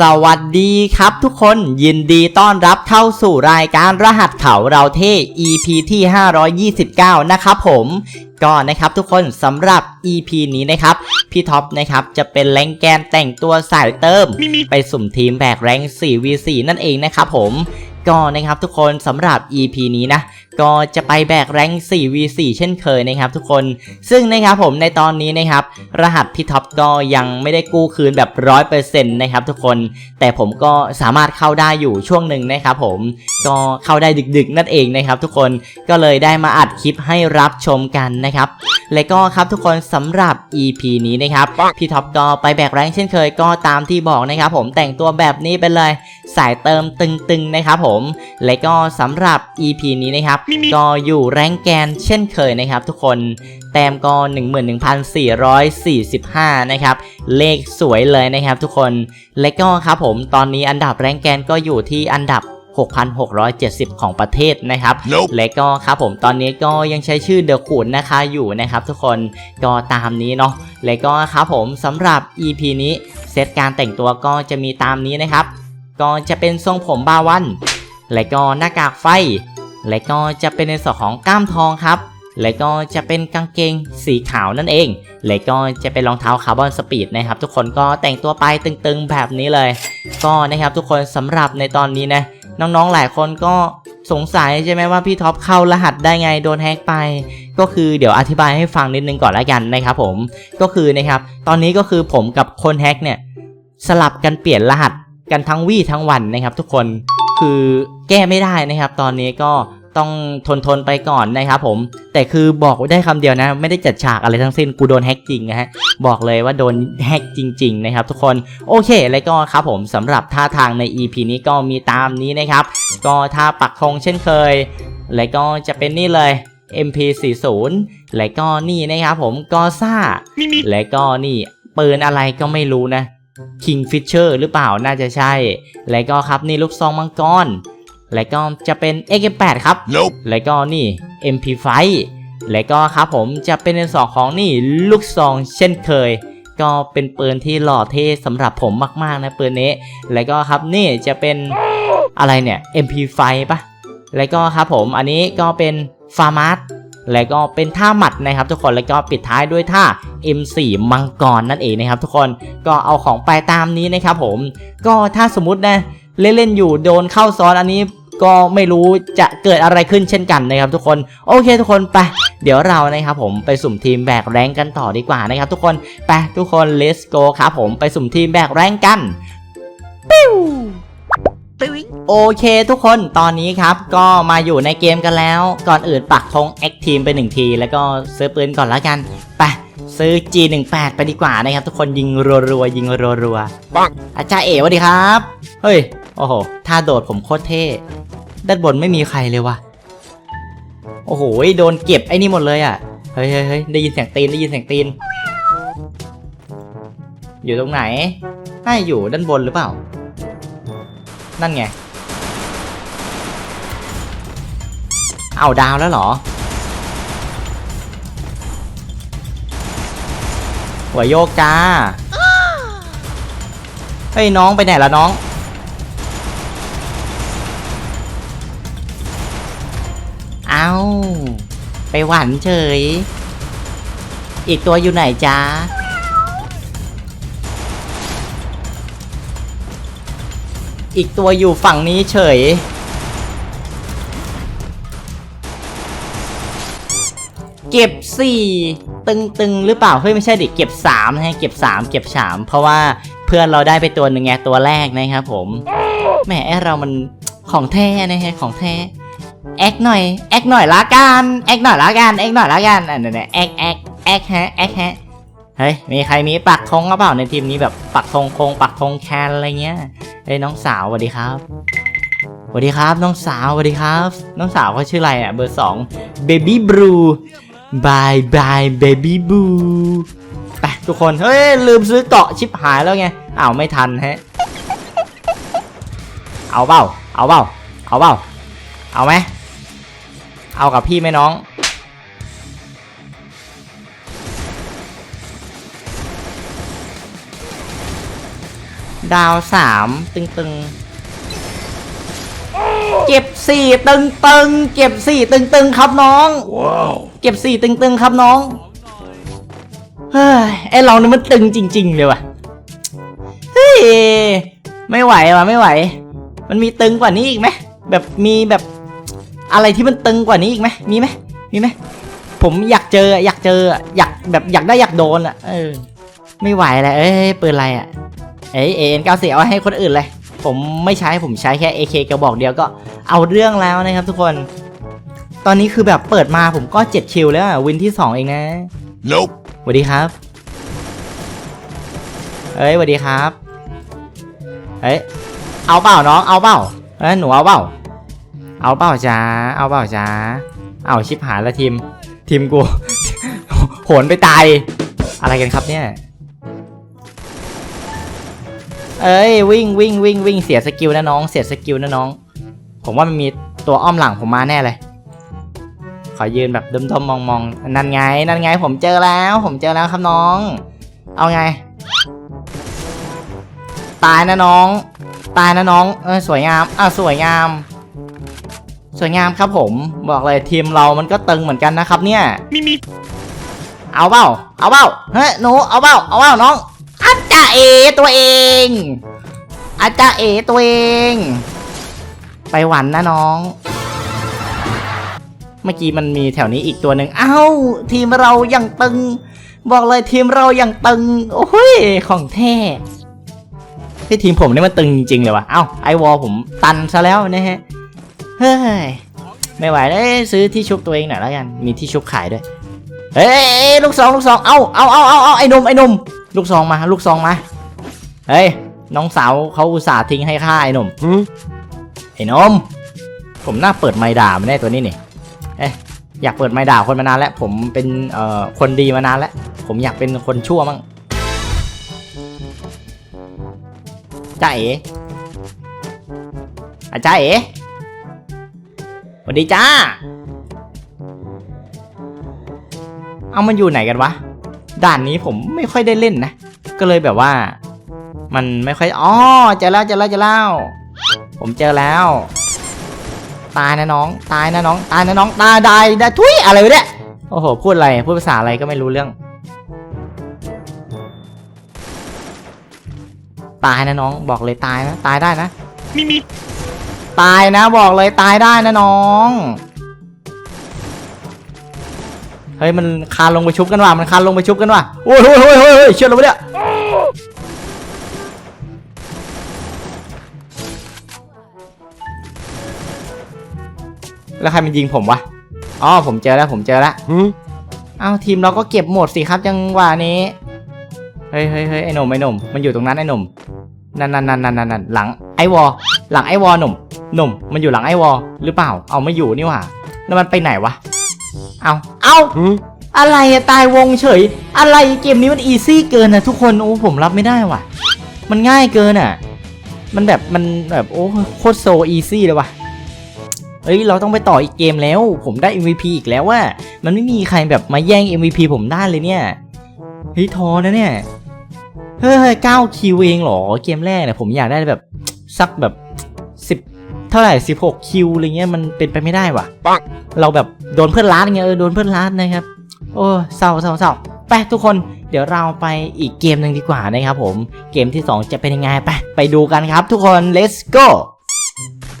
สวัสดีครับทุกคนยินดีต้อนรับเข้าสู่รายการรหัสเขาเราเท่ EP ที่ 529 นะครับผมก็นะครับทุกคนสำหรับ EP นี้นะครับ พี่ท็อปนะครับจะเป็นแรงแกนแต่งตัวสายเติม ไปสุ่มทีมแบกแรง 4v4 นั่นเองนะครับผมก็นะครับทุกคนสำหรับ EP นี้นะก็จะไปแบกแรง 4v4 เช่นเคยนะครับทุกคน ซึ่งนะครับผมในตอนนี้นะครับ รหัสพี่ท็อปก็ยังไม่ได้กู้คืนแบบ 100%นะครับทุกคน แต่ผมก็สามารถเข้าได้อยู่ช่วงหนึ่งนะครับผม ก็เข้าได้ดึกๆนั่นเองนะครับทุกคน ก็เลยได้มาอัดคลิปให้รับชมกันนะครับ และก็ครับทุกคนสำหรับ EP นี้นะครับ พี่ท็อปก็ไปแบกแรงเช่นเคยก็ตามที่บอกนะครับผมแต่งตัวแบบนี้ไปเลย สายเติมตึงๆนะครับผม และก็สำหรับ EP นี้นะครับก็อยู่แรงแกนเช่นเคยนะครับ ทุกคนแต้มก็ 11,445 นะครับ เลขสวยเลยนะครับทุกคน และก็ครับผม ตอนนี้อันดับแรงแกนก็อยู่ที่อันดับ 6,670 ของประเทศนะครับ Nope. และก็ครับผม ตอนนี้ก็ยังใช้ชื่อเดอะขูนนะคะอยู่นะครับทุกคน ก็ตามนี้เนาะ และก็ครับผมสำหรับ EP นี้เซตการแต่งตัวก็จะมีตามนี้นะครับ ก็จะเป็นทรงผมบาวัน และก็หน้ากากไฟ และก็จะเป็นในส่วนของกล้ามทองครับ และก็จะเป็นกางเกงสีขาวนั่นเอง และก็จะเป็นรองเท้าคาร์บอนสปีดนะครับ ทุกคนก็แต่งตัวไปตึงๆแบบนี้เลย ก็นะครับทุกคนสำหรับในตอนนี้นะน้องๆหลายคนก็สงสัยใช่ไหมว่าพี่ท็อปเข้ารหัสได้ไงโดนแฮกไป ก็คือเดี๋ยวอธิบายให้ฟังนิดนึงก่อนละกันนะครับผมก็คือนะครับตอนนี้ก็คือผมกับคนแฮกเนี่ยสลับกันเปลี่ยนรหัสกันทั้งวี่ทั้งวันนะครับทุกคน คือแก้ไม่ได้นะครับ ตอนนี้ก็ต้องทนทนๆไปก่อนนะครับผม แต่คือบอกได้คำเดียวนะ ไม่ได้จัดฉากอะไรทั้งสิ้นกูโดนแฮกจริงนะฮะบอกเลยว่าโดนแฮกจริง ๆ นะครับ ทุกคนโอเค แล้วก็ครับผมสำหรับท่าทางใน EP นี้ก็มีตามนี้นะครับ ก็ท่าปักธงเช่นเคย แล้วก็จะเป็นนี่เลย MP40 และก็นี่นะครับผมกอซ่า และก็นี่ปืนอะไรก็ไม่รู้นะ Kingfisher หรือเปล่าน่าจะใช่ และก็ครับนี่ลูกซองมังกร และก็จะเป็น AK8 ครับ Nope. และก็นี่ MP5 และก็ครับผมจะเป็นในสองของนี่ลูกซองเช่นเคย ก็เป็นปืนที่หล่อเท่สำหรับผมมากๆนะปืนนี้ และก็ครับนี่จะเป็นอะไรเนี่ย MP5 ปะและก็ครับผมอันนี้ก็เป็นฟาร์มัส และก็เป็นท่าหมัดนะครับ ทุกคนแล้วก็ปิดท้ายด้วยท่า M4 มังกรนั่นเองนะครับ ทุกคนก็เอาของไปตามนี้นะครับผม ก็ถ้าสมมตินะเล่นๆอยู่โดนเข้าซ้อนอันนี้ก็ไม่รู้จะเกิดอะไรขึ้นเช่นกันนะครับ ทุกคนโอเคทุกคนไปเดี๋ยวเรานะครับผมไปสุ่มทีมแบกแรงกันต่อดีกว่านะครับ ทุกคนไปทุกคน let's go ครับผมไปสุ่มทีมแบกแรงกัน โอเคทุกคนตอนนี้ครับ ก็มาอยู่ในเกมกันแล้ว ก่อนอื่นปักธง X Team ไปหนึ่งที แล้วก็ซื้อปืนก่อนละกัน ไปซื้อ G18 ไปดีกว่านะครับ ทุกคนยิงรัวๆยิงรัวๆปังอาจารย์เอ๋สวัสดีครับ เฮ้ย โอ้โหท่าโดดผมโคตรเท่ด้านบนไม่มีใครเลยว่ะโอ้โหโดนเก็บไอ้นี่หมดเลยอะเฮ้ยเฮ้ยเฮ้ยได้ยินเสียงตีนได้ยินเสียงตีน อยู่ตรงไหนน่าจะอยู่ด้านบนหรือเปล่า นั่นไง เอาดาวแล้วเหรอหัวโยกจ้า เฮ้ยน้องไปไหนละน้อง เอาไปหวันเฉย อีกตัวอยู่ไหนจ้า อีกตัวอยู่ฝั่งนี้เฉย เก็บสี่ตึงตึงๆ หรือเปล่า เฮ้ย ไม่ใช่ดิ เก็บสามนะฮะ เก็บสามเก็บสามเพราะว่าเพื่อนเราได้ไปตัวหนึ่งไงตัวแรกนะครับผม แหมเรามันของแท้นะฮะ ของแท้แอคหน่อย แอคหน่อยละกัน แอคหน่อยละกัน แอคหน่อยละกันอันนั้นแอคแอคแอคฮะ แอคฮะ เฮ้ย มีใครมีปักธงหรือเปล่าในทีมนี้แบบปักธงคง ปักธงแคนอะไรเงี้ย เฮ้ยน้องสาวสวัสดีครับสวัสดีครับ น้องสาวสวัสดีครับ น้องสาวเขาชื่ออะไรอะเบอร์สองเบบี้บลูบายบายเบบี้บลูไปทุกคน เฮ้ย ลืมซื้อเกาะชิปหายแล้วไงอ้าวไม่ทันฮะ เอาเปล่าเอาเปล่าเอาเปล่าเอาไหมเอากับพี่ไหมน้อง ดดาวสามตึงๆ เก็บสี่ตึงตึงๆเก็บสี่ตึงตึงๆ ครับน้อง Wow. เก็บสี่ตึงตึงๆ ครับน้อง เฮ้ย ไอเรานี่มันตึงจริง ๆ เลยว่ะ เฮ้ย ไม่ไหวว่ะไม่ไหว มันมีตึงกว่านี้อีกไหม แบบมีแบบอะไรที่มันตึงกว่านี้อีกไหม มีไหม มีไหม ผมอยากเจออยากเจออยากแบบอยากได้อยากโดนอะ เออ ไม่ไหวแล้วเอ้ยปืนอะไรอะ เอ้ยเอ็นเก้าสี่เอาให้คนอื่นเลย ผมไม่ใช้ผมใช้แค่ AK กระบอกเดียวก็เอาเรื่องแล้วนะครับทุกคน ตอนนี้คือแบบเปิดมาผมก็7คิวแล้วอะวินที่ 2 เองนะ Nope. สวัสดีครับ เอ้ยสวัสดีครับ เอ้ยเอาเปล่าน้องเอาเปล่าเอ้ยหนูเอาเปล่า เอาเปล่าจ้าเอาเปล่าจ้าเอาชิบหายละทีมทีมกู โหนไปตาย อะไรกันครับเนี่ย เอ้ยวิ่งวิ่งวิ่งวิ่งเสียสกิลนะน้อง เสียสกิลนะน้อง ผมว่ามันมีตัวอ้อมหลังผมมาแน่เลย ขอยืนแบบดมๆมองๆนั่นไง นั่นไง ผมเจอแล้ว ผมเจอแล้วครับน้อง เอาไง ตายนะน้อง ตายนะน้องเออสวยงามอะสวยงาม สวยงามครับผมบอกเลยทีมเรามันก็ตึงเหมือนกันนะครับ เนี่ย Mimi. เอาเปล่าเอาเปล่าเฮ้ยหนูเอาเปล่าเอาเปล่าน้องอา จารย์เอตัวเอง อาจารย์เอตัวเอง ไปหวันนะน้อง เมื่อกี้มันมีแถวนี้อีกตัวหนึ่งเอ้าทีมเราอยังตึง บอกเลยทีมเราอยังตึง โอ้ยของแท้ที่ทีมผมนี่มันตึงจริงๆเลยวะเอ้าไอวอลผมตันซะแล้วนะฮะ เฮ้ย ไม่ไหวแล้ซื้อที่ชุบตัวเองหน่อยแล้วกัน มีที่ชุบขายด้วย เฮ้ยลูกซองลูกซอง เอาเอาเอาเอาเอาไอ้หนุ่มไอ้หนุ่ม ลูกซองมา ลูกซองมา เฮ้ย น้องสาวเขาอุตส่าห์ทิ้งให้ข้าไอ้หนุ่ม Hmm? ไอ้หนม ผมน่าเปิดไมค์ด่ามันได้ตัวนี้นี่ เอ๊ะอยากเปิดไมค์ด่าคนมานานแล้ว ผมเป็นเอ่อคนดีมานานแล้ว ผมอยากเป็นคนชั่วมั่งจ้าเอ๋อาจ้าเอ๋สวัสดีจ้า เอามันอยู่ไหนกันวะ ด่านนี้ผมไม่ค่อยได้เล่นนะ ก็เลยแบบว่า มันไม่ค่อยอ๋อเจอแล้วเจอแล้วเจอแล้วผมเจอแล้ว ตายนะน้อง ตายนะน้อง ตายนะน้อง ตายได้ได้ทุยอะไรวะเนี่ยโอ้โห พูดอะไร พูดภาษาอะไรก็ไม่รู้เรื่อง ตายนะน้อง บอกเลยตายนะ ตายได้นะ Mimi. ตายนะ บอกเลยตายได้นะน้องเฮ้ยมันคานลงไปชุบกันว่ะมันคานลงไปชุบกันว่ะโอ้ยโอ้ยโอ้ยโอ้ยโอ้ยเชื่อเราปะเนี่ยแล้วใครมันยิงผมวะอ๋อผมเจอแล้วผมเจอแล้ว Hmm? เอ้าทีมเราก็เก็บหมดสิครับจังหวะนี้เฮ้ยเฮ้ยเฮ้ยไอ้หนุ่มไอ้หนุ่มมันอยู่ตรงนั้นไอ้หนุ่มนั่นนั่นนั่นนั่นนั่นหลังไอ้วอหลังไอ้วอหนุ่มหนุ่มมันอยู่หลังไอ้วอหรือเปล่า เอาไม่อยู่นี่หว่าแล้วมันไปไหนวะ เอาเอา Hmm? อะไรอะตายวงเฉย อะไรเกมนี้มันอีซี่เกินนะทุกคนโอ้ผมรับไม่ได้ว่ะ มันง่ายเกินอะ มันแบบมันแบบโอ้โคตรโซอีซี่เลยว่ะเฮ้ยเราต้องไปต่ออีกเกมแล้ว ผมได้ MVP อีกแล้วว่า มันไม่มีใครแบบมาแย่ง MVP ผมได้เลยเนี่ยเฮ้ยท้อนะเนี่ยเฮ้ยเก้าคิวเองเหรอเกมแรกเนี่ยผมอยากได้แบบสักแบบสิบ เท่าไหร่สิบหกคิวอะไรเงี้ยมันเป็นไปไม่ได้ว่ะปังเราแบบโดนเพื่อนล้านเงี้ยเออโดนเพื่อนล้านนะครับ โอ้เศร้าเศร้าเศร้าไปทุกคนเดี๋ยวเราไปอีกเกมหนึ่งดีกว่านะครับผมเกมที่ 2 จะเป็นยังไงไปไปดูกันครับ ทุกคน let's go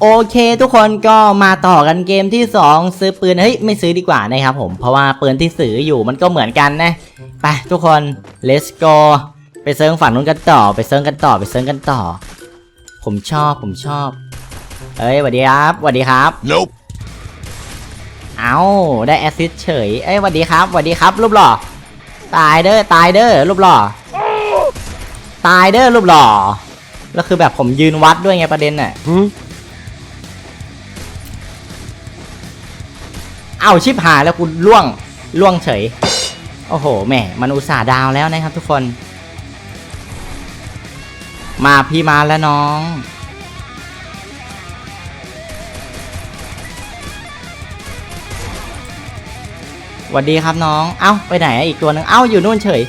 โอเค ทุกคนก็มาต่อกันเกมที่ 2 ซื้อปืนเฮ้ยไม่ซื้อดีกว่านะครับผมเพราะว่าปืนที่ซื้ออยู่มันก็เหมือนกันนะไปทุกคน let's go ไปเซิร์งฝั่งนู้นกันต่อ ไปเซิร์งกันต่อไปเซิร์งกันต่อ ผมชอบผมชอบ เอ้ยสวัสดีครับสวัสดีครับ Nope. เอาได้แอสซิสต์เฉย เอ้ยสวัสดีครับสวัสดีครับ รูปหล่อ ตายเด้อ ตายเด้อ รูปหล่อ ตายเด้อ รูปหล่อ แล้วคือแบบผมยืนวัดด้วยไงประเด็นน่ะ Hmm? เอาชิบหายแล้วกูล่วง ล่วงเฉย โอ้โห แหม มันอุตส่าห์ดาวแล้วนะครับทุกคน มาพี่มาแล้วน้อง สวัสดีครับน้อง เอ้าไปไหนอีกตัวหนึ่งเอ้าอยู่นู่นเฉย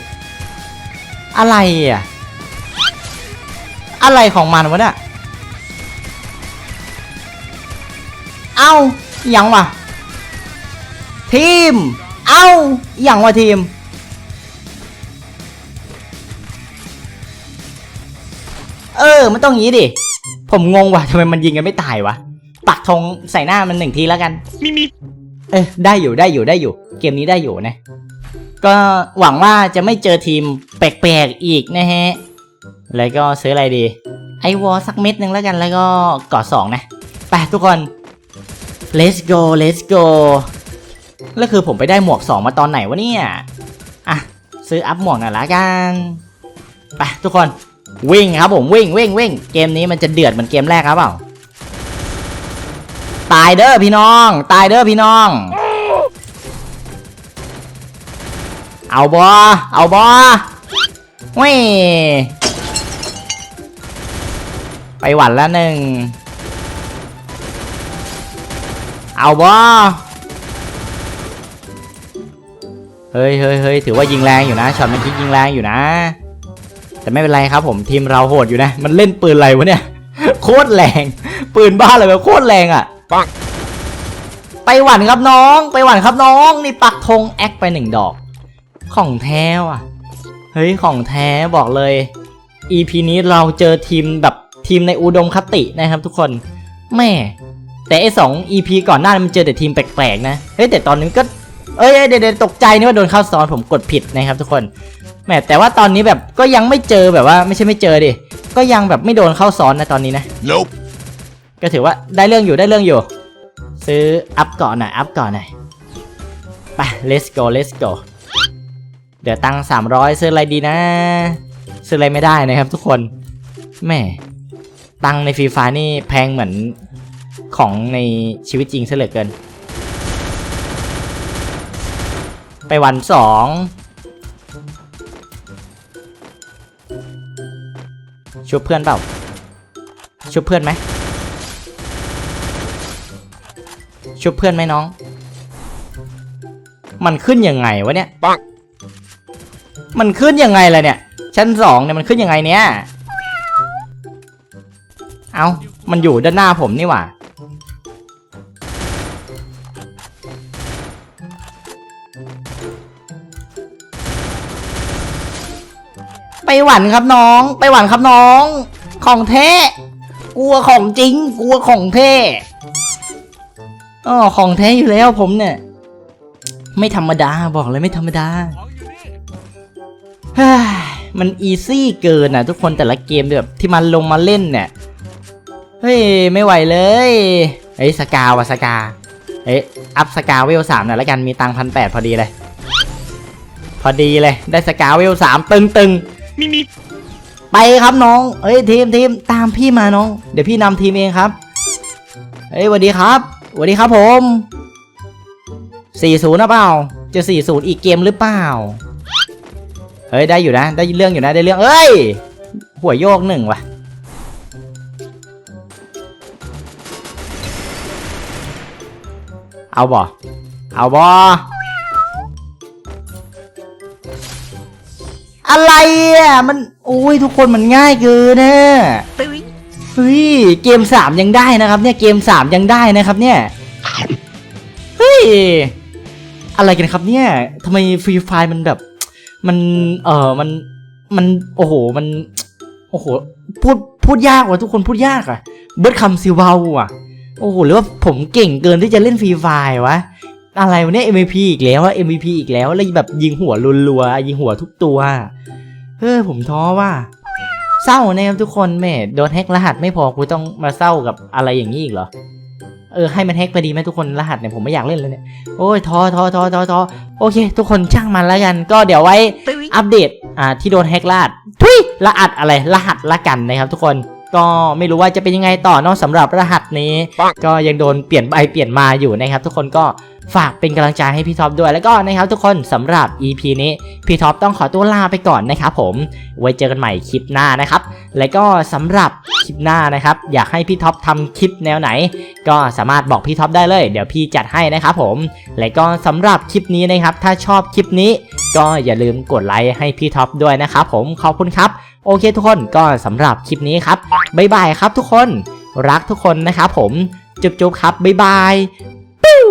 อะไรอะ อะไรของมันวะเนี่ย เอ้ายังวะทีม เอ้ายังวะทีม เออมันต้องงี้ดิ ผมงงว่ะทำไมมันยิงกันไม่ตายวะ ปักธงใส่หน้ามันหนึ่งทีแล้วกัน มีมี เอ้ได้อยู่ได้อยู่ได้อยู่ เกมนี้ได้อยู่นะ ก็หวังว่าจะไม่เจอทีมแปลกๆอีกนะฮะ แล้วก็ซื้ออะไรดี ไอวอลสักเม็ดหนึ่งแล้วกันแล้วก็ก่อสองนะไปทุกคน let's go let's go แล้วคือผมไปได้หมวก2มาตอนไหนวะเนี่ย อะ ซื้ออัพหมวกหน่อยละกันไปทุกคนวิ่งครับผมวิ่งวิ่งวิ่งเกมนี้มันจะเดือดเหมือนเกมแรกครับเปล่า ตายเด้อพี่น้อง ตายเด้อพี่น้อง เอาบอเอาบอเว้ยไปหวันแล้วหนึ่ง เอาบอเฮ้ยเฮ้ยเฮ้ยถือว่ายิงแรงอยู่นะช็อตเมื่อกี้ยิงแรงอยู่นะ แต่ไม่เป็นไรครับผมทีมเราโหดอยู่นะ มันเล่นปืนอะไรวะเนี่ย โคตรแรง ปืนบ้าอะไรแบบโคตรแรงอะ ปังไปหวันครับน้อง ไปหวันครับน้อง นี่ปักธงแอคไปหนึ่งดอก ของแท้ว่ะ เฮ้ยของแท้บอกเลย EP นี้เราเจอทีมแบบทีมในอุดมคตินะครับทุกคนแม่ แต่ไอ้สอง EP ก่อนหน้านั้นมันเจอแต่ทีมแปลกๆนะ เฮ้ยแต่ตอนนี้ก็เอ้ยเดี๋ยวเดี๋ยวตกใจนี่ว่าโดนเข้าซ้อนผมกดผิดนะครับทุกคนแหมแต่ว่าตอนนี้แบบก็ยังไม่เจอแบบว่าไม่ใช่ไม่เจอดิก็ยังแบบไม่โดนเข้าซ้อนนะตอนนี้นะ nope ก็ถือว่าได้เรื่องอยู่ได้เรื่องอยู่ ซื้ออัพก่อนหน่อยอัพก่อนหน่อยไป let's go let's go เดี๋ยวตังสามร้อยซื้ออะไรดีนะ ซื้ออะไรไม่ได้นะครับทุกคนแม่ตังในฟรีไฟนี่แพงเหมือนของในชีวิตจริงซะเหลือเกิน ไปวันสองชุบเพื่อนเปล่าชุบเพื่อนไหม ชุบเพื่อนไหมน้อง มันขึ้นยังไงวะเนี่ยปังมันขึ้นยังไงล่ะเนี่ย ชั้นสองเนี่ยมันขึ้นยังไงเนี่ย เอามันอยู่ด้านหน้าผมนี่หว่า ไปหวันครับน้อง ไปหวันครับน้อง ของแท้กลัวของจริง กลัวของแท้ อ๋อของแท้อยู่แล้วผมเนี่ย ไม่ธรรมดาบอกเลยไม่ธรรมดาเฮ้ยมันอีซี่เกินอะทุกคนแต่ละเกมแบบที่มันลงมาเล่นเนี่ย เฮ้ย ไม่ไหวเลยเฮ้ยสกาวอะสกาเอ้ยอัพสกาเวลสามหน่อยแล้วกันมีตังพันแปดพอดีเลย พอดีเลยได้สกาเวลสามตึงตึงๆมีมีไปครับน้องเอ้ยทีมทีมตามพี่มาน้อง เดี๋ยวพี่นำทีมเองครับเอ้ยสวัสดีครับ สวัสดีครับผม 40นะเปล่า จะ 40 อีกเกมหรือเปล่า เฮ้ย ได้อยู่นะ ได้เรื่องอยู่นะ ได้เรื่อง เอ้ย หัวโยกหนึ่งว่ะ เอาบ่ เอาบ่ อะไรอะ มัน โอ้ย ทุกคนมันง่ายเกินเนะตึ้ง เฮ้ยเกมสามยังได้นะครับ เนี่ยเกมสามยังได้นะครับ เนี่ยเฮ้ยอะไรกันครับ เนี่ยทำไมฟรีไฟมันแบบ มัน เออมันมันโอ้โหมัน โอ้โหพูดพูดยากว่ะทุกคนพูดยากอะ เบิร์ดคำซิวาว่ะโอ้โหหรือว่าผมเก่งเกินที่จะเล่นฟรีไฟวะอะไรวะเนี่ย MVP อีกแล้วอะ MVP อีกแล้วแล้วแบบยิงหัวรัวๆยิงหัวทุกตัวเฮ้ยผมท้อว่า เศร้านะครับทุกคนแม่โดนแฮกรหัสไม่พอกูต้องมาเศร้ากับอะไรอย่างนี้อีกเหรอเออให้มันแฮกไปดีไหมทุกคนรหัสเนี่ยผมไม่อยากเล่นเลยเนี่ยโอ้ยท้อท้อท้อท้อท้อโอเค ทุกคนช่างมันแล้วกัน ก็เดี๋ยวไว้อัปเดตอ่าที่โดนแฮกรหัสทุยรหัสอะไรรหัสละกันนะครับทุกคน ก็ไม่รู้ว่าจะเป็นยังไงต่อเนอกสำหรับรหัสนี้ปังก็ยังโดนเปลี่ยนไปเปลี่ยนมาอยู่นะครับ ทุกคนก็ฝากเป็นกำลังใจให้พี่ท็อปด้วยแล้วก็นะครับทุกคนสำหรับ EP นี้พี่ท็อปต้องขอตัวลาไปก่อนนะครับผมไว้เจอกันใหม่คลิปหน้านะครับ แล้วก็สำหรับคลิปหน้านะครับ อยากให้พี่ท็อปทำคลิปแนวไหน ก็สามารถบอกพี่ท็อปได้เลย เดี๋ยวพี่จัดให้นะครับผม และก็สำหรับคลิปนี้นะครับ ถ้าชอบคลิปนี้ ก็อย่าลืมกดไลค์ให้พี่ท็อปด้วยนะครับผมขอบคุณครับ โอเคทุกคนก็สำหรับคลิปนี้ครับบ๊ายบายครับทุกคนรักทุกคนนะครับผมจุ๊บๆครับบ๊ายบายปิ้ว